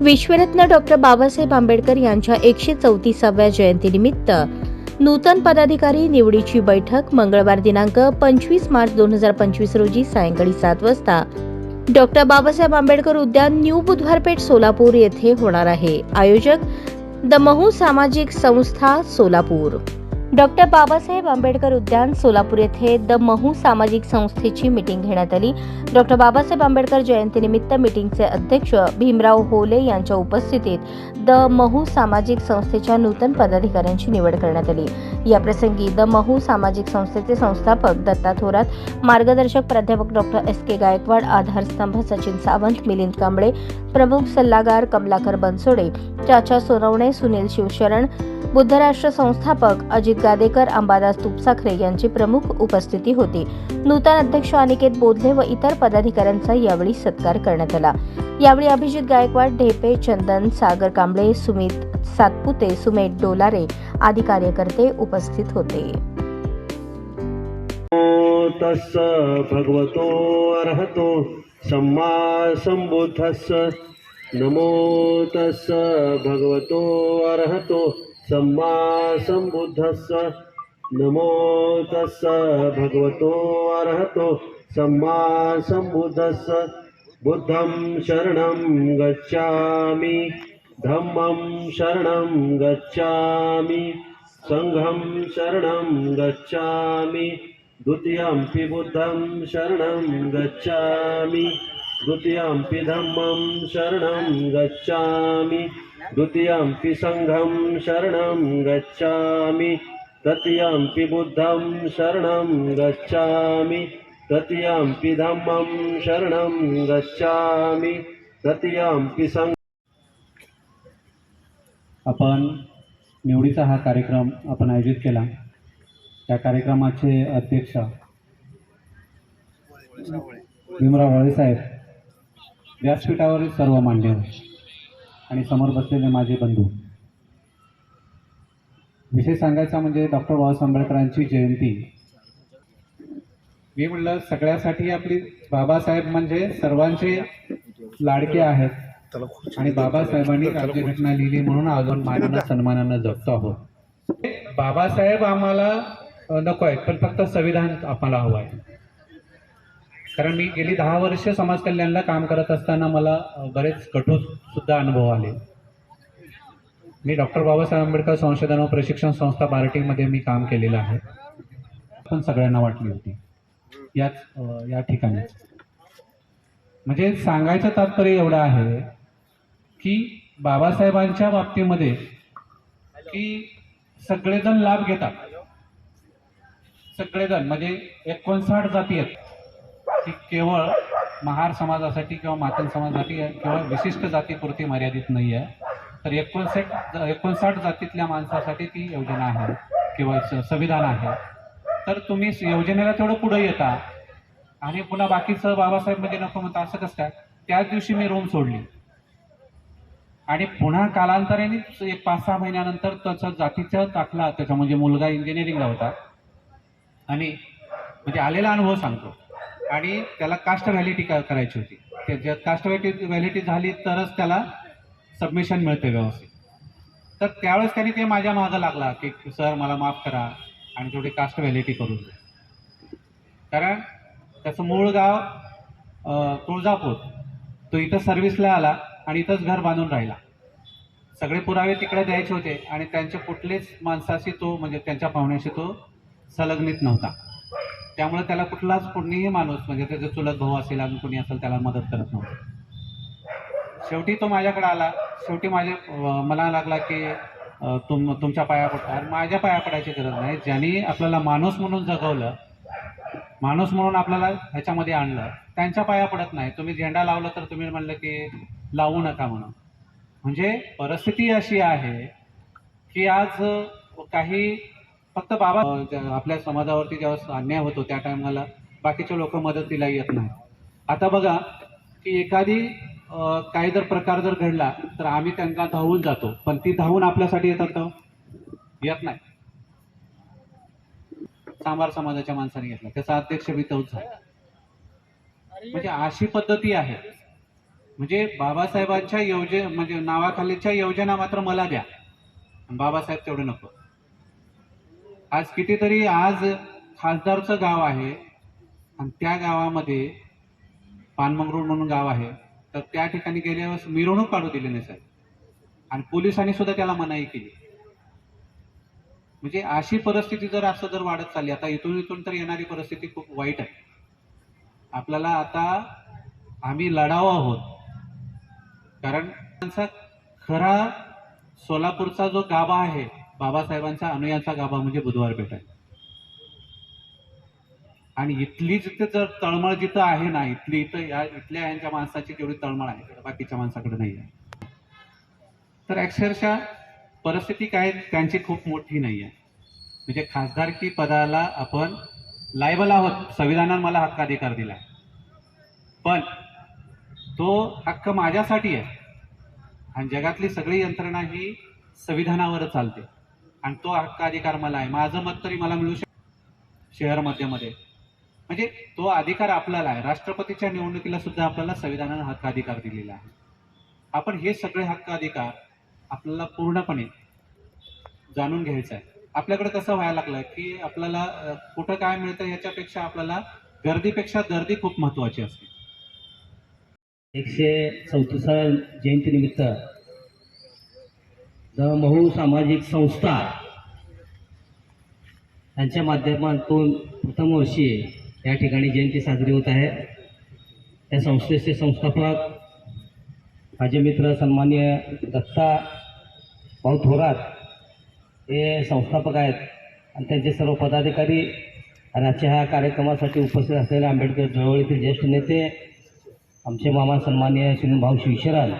विश्वरत्न doctor Babasaheb Ambedkar यांच्या एकशे चौतीसाव्या जयंतीनिमित्त नूतन पदाधिकारी निवडीची बैठक मंगळवार दिनांक पंचवीस मार्च दोन हजार पंचवीस रोजी सायंकाळी सात वाजता. डॉक्टर बाबासाहेब आंबेडकर उद्यान न्यू बुधवारपेठ सोलापूर येथे होणार आहे. आयोजक द महू सामाजिक संस्था सोलापूर. डॉक्टर बाबासाहेब आंबेडकर उद्यान सोलापूर येथे द महू सामाजिक संस्थेची मीटिंग घेण्यात आली. डॉक्टर बाबासाहेब आंबेडकर जयंतीनिमित्त मीटिंगचे अध्यक्ष भीमराव होले यांच्या उपस्थितीत द महू सामाजिक संस्थेच्या नूतन पदाधिकाऱ्यांची निवड करण्यात आली. याप्रसंगी द महू सामाजिक संस्थेचे संस्थापक दत्ता थोरात मार्गदर्शक प्राध्यापक डॉक्टर एस के गायकवाड आधारस्तंभ सचिन सावंत मिलिंद कांबळे प्रमुख सल्लागार कमलाकर बनसोडे चाचा सोनवणे सुनील शिवशरण बुद्धराष्ट्र संस्थापक अजित गादेकर अंबादास तुपसाखरे यांची प्रमुख उपस्थिती होती. नूतन अध्यक्ष अनिकेत बोधले व इतर पदाधिकाऱ्यांचा यावेळी सत्कार करण्यात आला. यावेळी अभिजित गायकवाड ढेपे चंदन सागर कांबळे सुमित सातपुते सुमेध डोलारे आदी कार्यकर्ते उपस्थित होते. तस्स भगवतो अर्हतो सम्मा नमो तस्स भगवतो अर्हतो सम्मा सम्बुद्धस्स नमो तस्स भगवतो अर्हतो। सम्मा सम्बुद्धस्स बुद्धं शरणं गच्छामि। धम्मं शरणं गच्छामि। सङ्घं शरणं गच्छामि। द्वितीयम्पि बुद्धं शरणं गच्छामि। द्वितीयम्पि धम्मं शरणं गच्छामि। द्वितीयम्पि सङ्घं शरणं गच्छामि। तृतीयम्पि बुद्धं शरणं गच्छामि। तृतीयम्पि धम्मं शरणं गच्छामि। तृतीयम्पि सङ्घ आपण निवडीचा हा कार्यक्रम आपण आयोजित केला. त्या कार्यक्रमाचे अध्यक्ष भीमराव साहेब. व्यासपीठावरील सर्व मान्यवर आणि समोर बसलेले माझे बंधू. विषय सांगायचा म्हणजे डॉक्टर बाबासाहेब आंबेडकरांची जयंती. मी म्हणलं सगळ्यासाठी आपली बाबासाहेब म्हणजे सर्वांचे लाडके आहेत. आणि बाबासाहेबांनी राज्यघटना लिहिली म्हणून अजून मानानं सन्मानानं जगतो आहोत. बाबासाहेब आम्हाला नको आहेत पण फक्त संविधान आम्हाला हवं आहे. कारण मी गेली दहा वर्ष समाज कल्याणला काम करत असताना मला बरेच कठोर सुद्धा अनुभव आले. मी डॉक्टर बाबासाहेब आंबेडकर संशोधन व प्रशिक्षण संस्था बार्टीमध्ये मी काम केलेलं आहे. पण सगळ्यांना वाटली होती. याच या ठिकाणी. म्हणजे सांगायचं तात्पर्य एवढं आहे की बाबासाहेबांच्या बाबतीमध्ये की सगळेजण लाभ घेतात. सगळेजण म्हणजे एकोणसाठ जाती आहेत. की केवळ महार समाजासाठी किंवा मातन समाजासाठी किंवा विशिष्ट जातीपुरती मर्यादित नाही आहे. तर एकोणसाठ एकोणसाठ जातीतल्या माणसासाठी ती योजना आहे किंवा संविधान आहे. तर तुम्ही योजनेला तेवढं पुढे येता. आणि पुन्हा बाकीचं बाबासाहेब म्हणजे नको म्हणता असं कसं काय? त्याच दिवशी मी रोम सोडली. आणि पुन्हा कालांतराने एक पाच सहा महिन्यानंतर त्याचा जातीचा दाखला त्याचा म्हणजे मुलगा इंजिनिअरिंगला होता. आणि म्हणजे आलेला अनुभव सांगतो. आणि त्याला कास्ट व्हॅलिटी करायची होती? त्याच्यात कास्ट व्हॅलिटी व्हॅलिटी झाली तरच त्याला सबमिशन मिळते व्यवस्थित. तर त्यावेळेस त्यांनी ते माझ्या मागं लागला की सर मला माफ करा आणि तेवढी कास्ट व्हॅलिटी करून द्या. कारण त्याचं मूळ गाव तुळजापूर. तो इथं सर्व्हिसला आला आणि इथंच घर बांधून राहिला. सगळे पुरावे तिकडे द्यायचे होते आणि त्यांच्या कुठलेच माणसाशी तो म्हणजे त्यांच्या पाहुण्याशी तो संलग्नित नव्हता. त्यामुळे त्याला कुठलाच कुणीही माणूस म्हणजे त्याचा चुलत भाऊ असेल अजून कोणी असेल त्याला मदत करत नव्हतं. शेवटी तो माझ्याकडे आला. शेवटी माझे मला लागला की तुम तुमच्या पाया पडता माझ्या पाया पडायची गरज नाही. ज्यांनी आपल्याला माणूस म्हणून जगवलं माणूस म्हणून आपल्याला ह्याच्यामध्ये आणलं त्यांच्या पाया पडत नाही. तुम्ही झेंडा लावला तर तुम्ही म्हणलं की लावू नका म्हणून. म्हणजे परिस्थिती अशी आहे की आज काही फक्त बाबा आपल्या समाजावरती जेव्हा अन्याय होतो त्या टायमाला बाकीचे लोक मदतीला येत नाही. आता बघा की एखादी काही जर प्रकार जर घडला तर आम्ही त्यांना धावून जातो. पण ती धावून आपल्यासाठी येतात येत नाही. सांबार समाजाच्या माणसाने घेतला. त्याचा अध्यक्ष बी तोच झाला. म्हणजे अशी पद्धती आहे. म्हणजे बाबासाहेबांच्या योजना म्हणजे नावाखालीच्या योजना मात्र मला द्या. बाबासाहेब तेवढे नको. आज कितीतरी आज खासदारचं गाव आहे आणि त्या गावामध्ये पानमंगरूळ म्हणून गाव आहे. तर त्या ठिकाणी गेल्यावर मिरवणूक काढू दिली नाही साहेब. आणि पोलिसांनी सुद्धा त्याला मनाई केली. म्हणजे अशी परिस्थिती जर असं जर वाढत चालली आता इथून इथून तर येणारी परिस्थिती खूप वाईट आहे. आपल्याला आता आम्ही लढावं आहोत. कारण त्यांचा खरा सोलापूरचा जो गाभा आहे बाबासाहेबांचा अनुयाचा गाभा म्हणजे बुधवार पेठ आहे. आणि इथली जिथे जर तळमळ जिथं आहे ना इथली इथं या इथल्या यांच्या माणसाची जेवढी तळमळ आहे. बाकीच्या माणसाकडे नाही आहे तर अक्षरशः परिस्थिती काय त्यांची खूप मोठी नाही आहे म्हणजे खासदारकी पदाला आपण लायबल आहोत. संविधानानं मला हक्काधिकार दिला पण तो हक्क माझ्यासाठी आहे. आणि जगातली सगळी यंत्रणा ही संविधानावरच चालते. आणि तो हक्क अधिकार मला आहे. माझं मत तरी मला मिळू शकतं शहर मध्यमध्ये म्हणजे तो अधिकार आपल्याला आहे. राष्ट्रपतीच्या निवडणुकीला सुद्धा आपल्याला संविधानानं हक्क अधिकार दिलेला आहे. आपण हे सगळे हक्क अधिकार आपल्याला पूर्णपणे जाणून घ्यायचं आहे. आपल्याकडे कसं व्हायला लागलं की आपल्याला कुठं काय मिळतं याच्यापेक्षा आपल्याला गर्दीपेक्षा गर्दी खूप महत्वाची असते. एकशे चौतीसाव्या जयंतीनिमित्त द महू सामाजिक संस्था. यांच्या माध्यमातून प्रथम वर्षी या ठिकाणी जयंती साजरी होत आहे. त्या संस्थेचे संस्थापक माझे मित्र सन्मान्य दत्ता भाऊ थोरात हे संस्थापक आहेत आणि त्यांचे सर्व पदाधिकारी आणि आजच्या ह्या कार्यक्रमासाठी उपस्थित असलेले आंबेडकर चळवळीतील ज्येष्ठ नेते आमचे मामा सन्मान्य श्री भाऊ शिवशरण